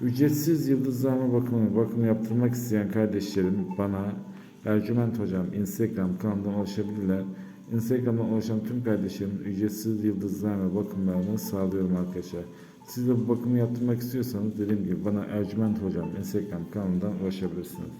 Ücretsiz yıldızlama bakımı, bakım yaptırmak isteyen kardeşlerim bana Ercüment Hocam Instagram kanalından ulaşabilirler. Instagram'dan ulaşan tüm kardeşlerim ücretsiz yıldızlama bakımlarını sağlıyorum arkadaşlar. Siz de bu bakımı yaptırmak istiyorsanız dediğim gibi bana Ercüment Hocam Instagram kanalından ulaşabilirsiniz.